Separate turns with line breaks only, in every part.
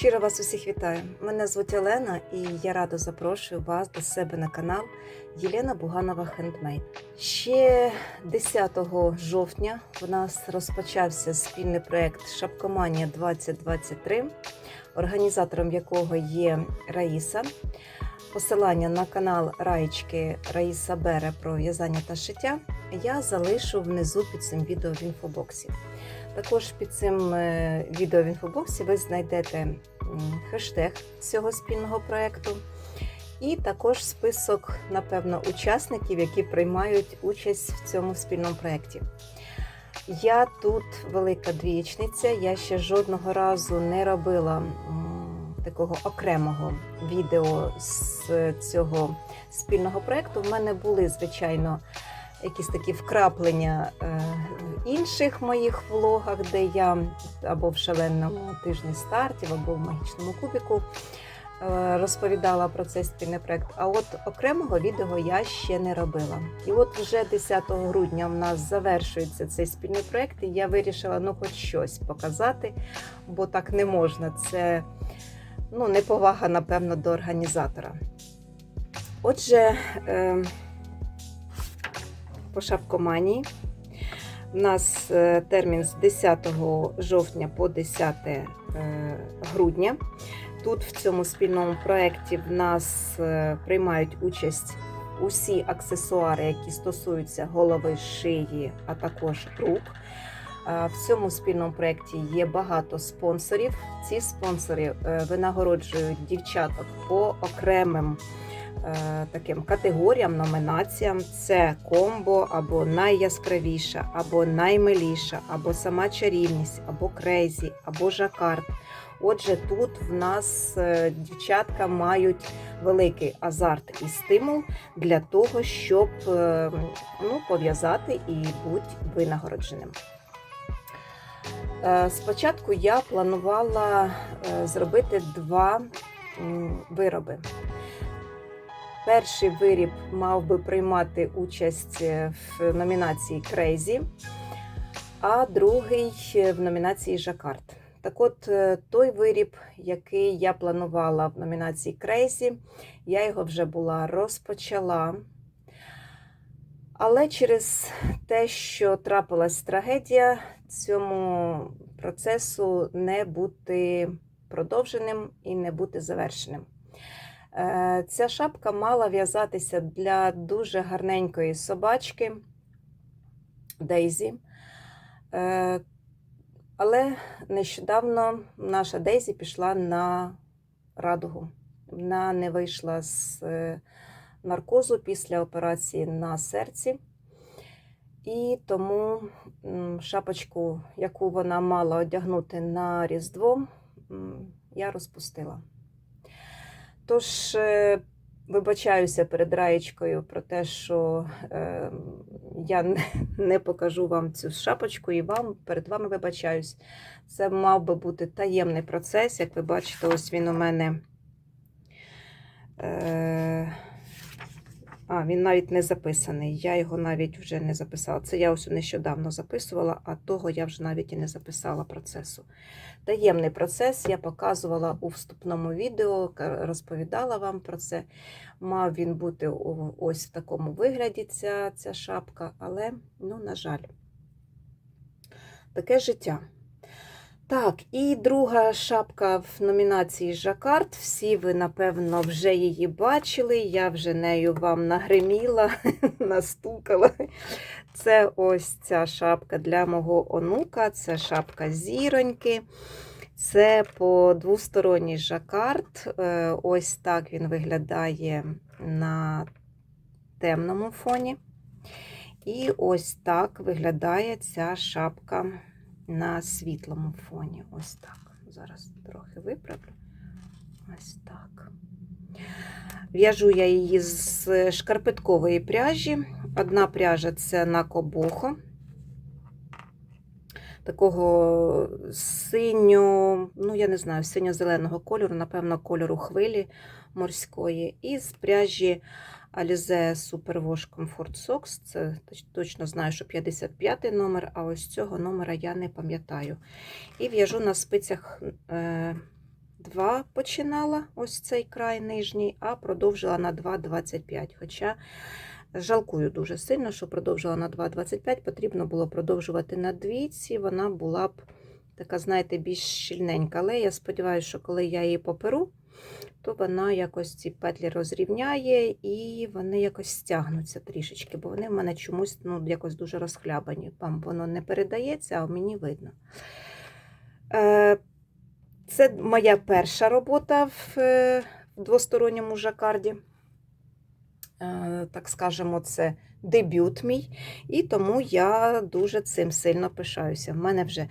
Щиро вас усіх вітаю. Мене звуть Олена і я радо запрошую вас до себе на канал Єлена Буганова Хендмейд. Ще 10 жовтня в нас розпочався спільний проект Шапкоманія 2023, організатором якого є Раїса. Посилання на канал Раєчки Раїса Бере про в'язання та шиття я залишу внизу під цим відео в інфобоксі. Також під цим е, відео в інфобоксі ви знайдете хештег цього спільного проєкту і також список, напевно, учасників, які приймають участь в цьому спільному проєкті. Я тут велика двієчниця, я ще жодного разу не робила такого окремого відео з цього спільного проєкту. В мене були, звичайно, якісь такі вкраплення е, в інших моїх влогах, де я або в шаленому тижні стартів, або в магічному кубіку е, розповідала про цей спільний проект. А от окремого відео я ще не робила. І от вже 10 грудня в нас завершується цей спільний проект, і я вирішила ну хоч щось показати, бо так не можна. Це ну, неповага, напевно, до організатора. Отже, е, по шапкоманії. У нас е, термін з 10 жовтня по 10 е, грудня. Тут в цьому спільному проєкті в нас е, приймають участь усі аксесуари, які стосуються голови, шиї, а також рук. В цьому спільному проєкті є багато спонсорів. Ці спонсори винагороджують дівчаток по окремим таким категоріям, номінаціям: це комбо, або найяскравіша, або наймиліша, або сама чарівність, або крейзі, або жакард. Отже, тут в нас е, дівчатка мають великий азарт і стимул для того, щоб е, ну, пов'язати і бути винагородженим. Е, Спочатку я планувала е, зробити два вироби. Перший виріб мав би приймати участь е, в номінації Crazy, а другий е, в номінації Жакард. Так от, е, той виріб, який я планувала в номінації Crazy, я його вже була розпочала. Але через те, що трапилась трагедія, цьому процесу не бути продовженим і не бути завершеним. Е, Ця шапка мала в'язатися для дуже гарненької собачки Дейзі. Е, Але нещодавно наша Дейзі пішла на радугу. Вона не вийшла з е, наркозу після операції на серці. І тому шапочку, яку вона мала одягнути на Різдво, я розпустила. Тож, е, вибачаюся перед Раєчкою про те, що е, я не, покажу вам цю шапочку і вам перед вами вибачаюсь. Це мав би бути таємний процес. Як ви бачите, ось він у мене. Е, а, він навіть не записаний. Я його навіть вже не записала. Це я ось нещодавно записувала, а того я вже навіть і не записала процесу. Таємний процес я показувала у вступному відео, розповідала вам про це. Мав він бути ось в такому вигляді, ця, ця шапка, але, ну, на жаль, таке життя. Так, і друга шапка в номінації Жакард. Всі ви, напевно, вже її бачили. Я вже нею вам нагриміла, настукала. Це ось ця шапка для мого онука, це шапка зіроньки. Це по двосторонній жакард. Е, Ось так він виглядає на темному фоні. І ось так виглядає ця шапка на світлому фоні. Ось так. Зараз трохи виправлю. Ось так. В'яжу я її з шкарпеткової пряжі. Одна пряжа це на кобохо. Такого синьо, ну я не знаю, синьо-зеленого кольору, напевно, кольору хвилі морської. І з пряжі Alize Superwash Comfort Socks. Це точно знаю, що 55 номер, а ось цього номера я не пам'ятаю. І в'яжу на спицях е, 2 починала, ось цей край нижній, а продовжила на 2,25. Хоча жалкую дуже сильно, що продовжила на 2,25. Потрібно було продовжувати на двійці, вона була б така, знаєте, більш щільненька. Але я сподіваюся, що коли я її поперу, то вона якось ці петлі розрівняє і вони якось стягнуться трішечки, бо вони в мене чомусь ну, якось дуже розхлябані. Вам воно не передається, а мені видно. Е, Це моя перша робота в е, двосторонньому жакарді. Е, Так скажемо, це дебют мій, і тому я дуже цим сильно пишаюся. В мене вже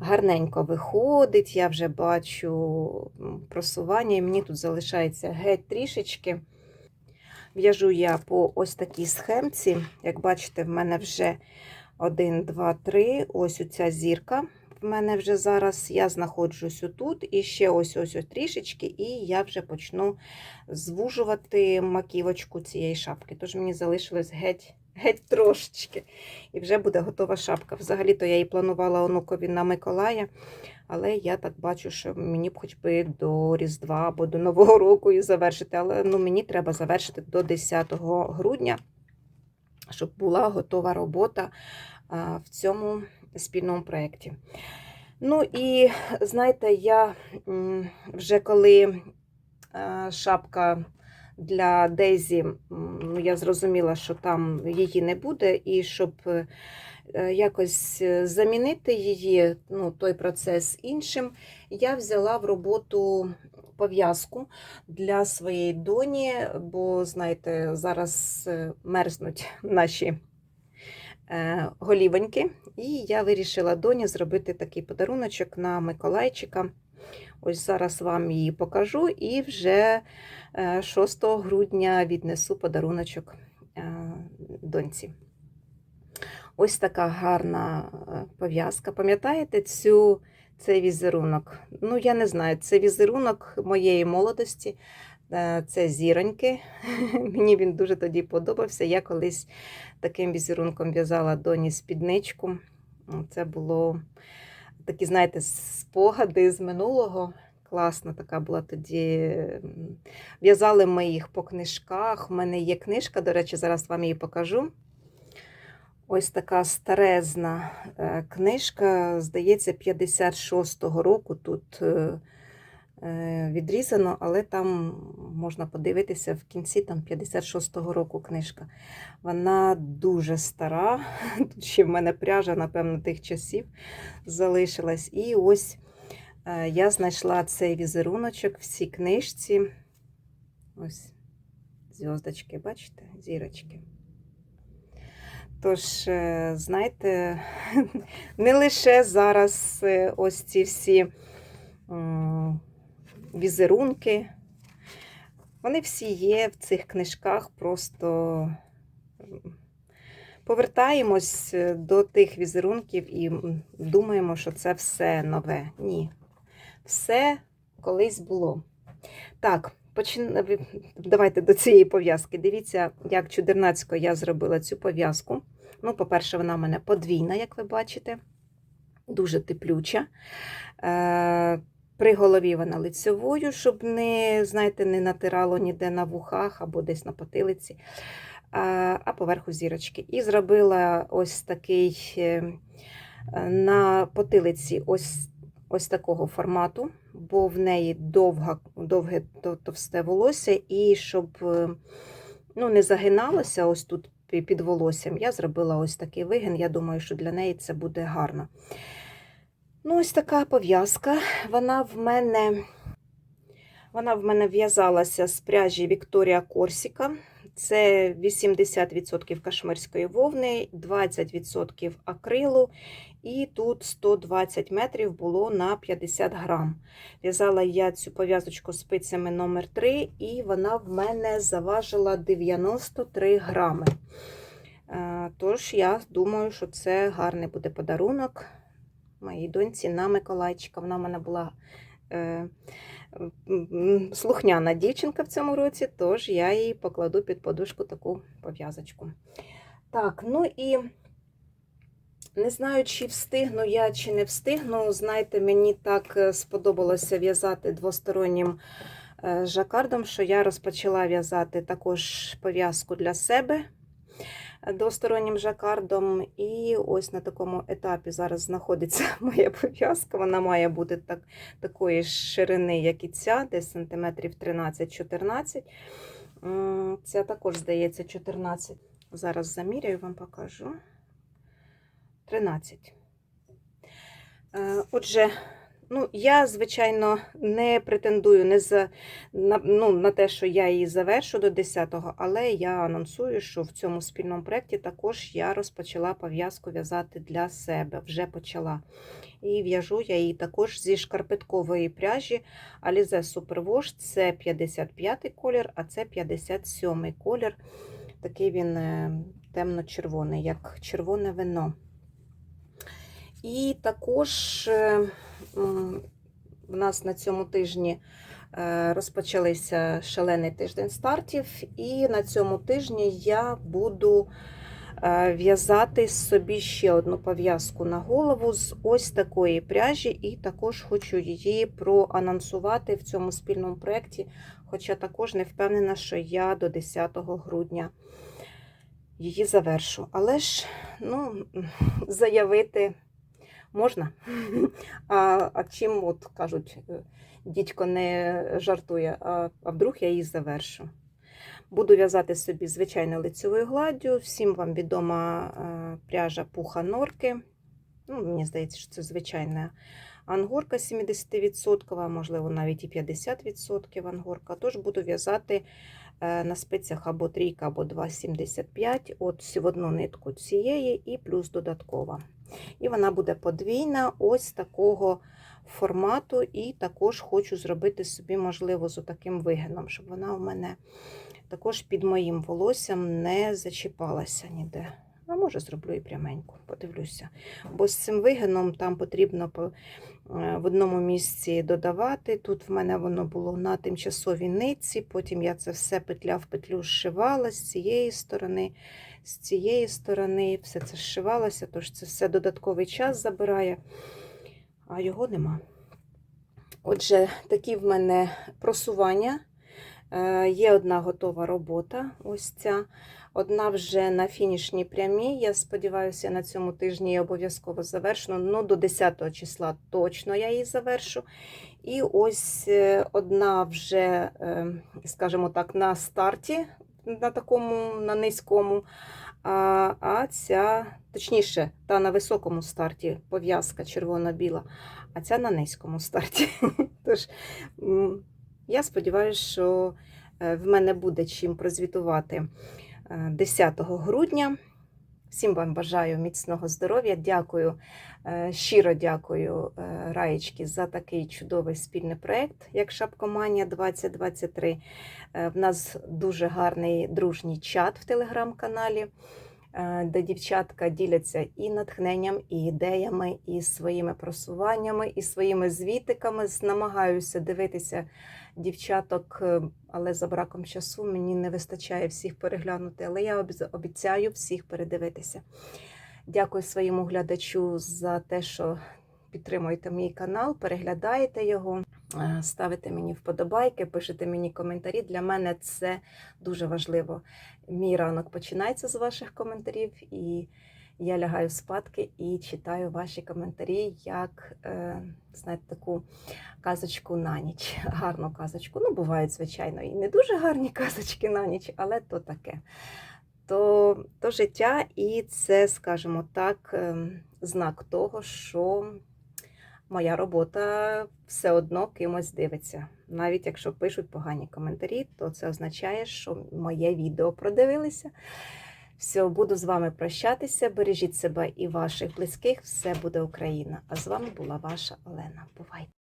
гарненько виходить, я вже бачу просування, і мені тут залишається геть трішечки. В'яжу я по ось такій схемці. Як бачите, в мене вже 1, 2, 3. Ось оця зірка. В мене вже зараз я знаходжусь отут, і ще ось ось ось трішечки, і я вже почну звужувати маківочку цієї шапки. Тож мені залишилось геть, геть трошечки. І вже буде готова шапка. Взагалі-то я її планувала онукові на Миколая, але я так бачу, що мені б хоч би до Різдва або до Нового року і завершити. Але ну, мені треба завершити до 10 грудня, щоб була готова робота в цьому спільному проєкті. Ну і знаєте, я вже коли е, шапка для Дезі, ну, я зрозуміла, що там її не буде, і щоб е, якось е, замінити її, ну, той процес іншим, я взяла в роботу пов'язку для своєї доні, бо, знаєте, зараз мерзнуть наші голівоньки. І я вирішила доні зробити такий подаруночок на Миколайчика. Ось зараз вам її покажу і вже е, 6 грудня віднесу подаруночок е, доньці. Ось така гарна е, пов'язка. Пам'ятаєте цю, цей візерунок? Ну, я не знаю, це візерунок моєї молодості. Е, Це зіроньки. Мені він дуже тоді подобався. Я колись таким візерунком в'язала доні спідничку. Це було такі, знаєте, спогади з минулого. Класна така була тоді. В'язали ми їх по книжках. У мене є книжка, до речі, зараз вам її покажу. Ось така старезна е, книжка, здається, 56-го року тут е, відрізано, але там можна подивитися в кінці там 56-го року книжка. Вона дуже стара. Тут ще в мене пряжа, напевно, тих часів залишилась. І ось е, я знайшла цей візеруночок в цій книжці. Ось зв'язочки, бачите, зірочки. Тож, е, знаєте, не лише зараз е, ось ці всі візерунки, вони всі є в цих книжках, просто повертаємось е, до тих візерунків і думаємо, що це все нове. Ні. Все колись було. Так, почин... давайте до цієї пов'язки. Дивіться, як чудернацько я зробила цю пов'язку. Ну, по-перше, вона в мене подвійна, як ви бачите, дуже теплюча. При голові вона лицьовою, щоб не, знаєте, не натирало ніде на вухах або десь на потилиці, а, поверху зірочки. І зробила ось такий е, на потилиці ось, ось такого формату, бо в неї довга, довге товсте волосся, і щоб е, ну, не загиналося ось тут під волоссям, я зробила ось такий вигин. Я думаю, що для неї це буде гарно. Ну, ось така пов'язка. Вона в мене. Вона в мене в'язалася з пряжі Вікторія Корсіка. Це 80% кашмирської вовни, 20% акрилу, і тут 120 метрів було на 50 грам. В'язала я цю пов'язочку спицями номер 3 і вона в мене заважила 93 грами. Е, Тож, я думаю, що це гарний буде подарунок моїй доньці на Миколайчика. Вона в мене була е, слухняна дівчинка в цьому році, тож я їй покладу під подушку таку пов'язочку. Так, ну і Не знаю, чи встигну я, чи не встигну. Знаєте, мені так е, сподобалося в'язати двостороннім е, жакардом, що я розпочала в'язати також пов'язку для себе двостороннім жакардом. І ось на такому етапі зараз знаходиться моя пов'язка. Вона має бути так, такої ширини, як і ця, десь сантиметрів 13-14. Ця також, здається, 14. Зараз заміряю, вам покажу. 13. Е, Отже, ну, я, звичайно, не претендую не за, на, ну, на те, що я її завершу до 10-го, але я анонсую, що в цьому спільному проєкті також я розпочала пов'язку в'язати для себе, вже почала. І в'яжу я її також зі шкарпеткової пряжі Alize Superwash. Це 55-й колір, а це 57-й колір. Такий він е, темно-червоний, як червоне вино. І також е, в нас на цьому тижні е, розпочалися шалений тиждень стартів, і на цьому тижні я буду е, в'язати собі ще одну пов'язку на голову з ось такої пряжі, і також хочу її проанонсувати в цьому спільному проєкті, хоча також не впевнена, що я до 10 грудня її завершу. Але ж ну, заявити можна. А, а чим, от кажуть, е, дідько не жартує, а, а вдруг я її завершу. Буду в'язати собі звичайно лицевою гладдю. Всім вам відома е, пряжа пуха норки. Ну, мені здається, що це звичайна ангорка 70%, можливо, навіть і 50% ангорка. Тож буду в'язати е, на спицях або трійка, або 2,75 от в одну нитку цієї і плюс додаткова. І вона буде подвійна, ось такого формату. І також хочу зробити собі, можливо, з таким вигином, щоб вона у мене також під моїм волоссям не зачіпалася ніде. А може, зроблю і пряменьку, подивлюся. Бо з цим вигином там потрібно по- в одному місці додавати. Тут в мене воно було на тимчасовій нитці, потім я це все петля в петлю зшивала з цієї сторони, з цієї сторони, все це зшивалося, тож це все додатковий час забирає, а його нема. Отже, такі в мене просування. Е, Є одна готова робота, ось ця. Одна вже на фінішній прямій. Я сподіваюся, на цьому тижні я обов'язково завершу. Ну, до 10 числа точно я її завершу. І ось е, одна вже, е, скажімо так, на старті, на такому на низькому. А, а ця, точніше, та на високому старті пов'язка червоно-біла, а ця на низькому старті. Тож, я сподіваюся, що е, в мене буде чим прозвітувати 10 грудня. Всім вам бажаю міцного здоров'я. Дякую, е, щиро дякую е, Раєчки за такий чудовий спільний проєкт, як Шапкоманія 2023. Е, В нас дуже гарний дружній чат в телеграм-каналі, е, де дівчатка діляться і натхненням, і ідеями, і своїми просуваннями, і своїми звітиками. Намагаюся дивитися дівчаток, е, але за браком часу мені не вистачає всіх переглянути. Але я обіц- обіцяю всіх передивитися. Дякую своєму глядачу за те, що підтримуєте мій канал, переглядаєте його, е, ставите мені вподобайки, пишете мені коментарі. Для мене це дуже важливо. Мій ранок починається з ваших коментарів, і я лягаю спадки і читаю ваші коментарі як е, знаєте, таку казочку на ніч. Гарну казочку. Ну, бувають, звичайно, і не дуже гарні казочки на ніч, але то таке. То, то життя, і це, скажімо так, ем, знак того, що моя робота все одно кимось дивиться. Навіть якщо пишуть погані коментарі, то це означає, що моє відео продивилися. Все, буду з вами прощатися. Бережіть себе і ваших близьких. Все буде Україна. А з вами була ваша Олена. Бувайте!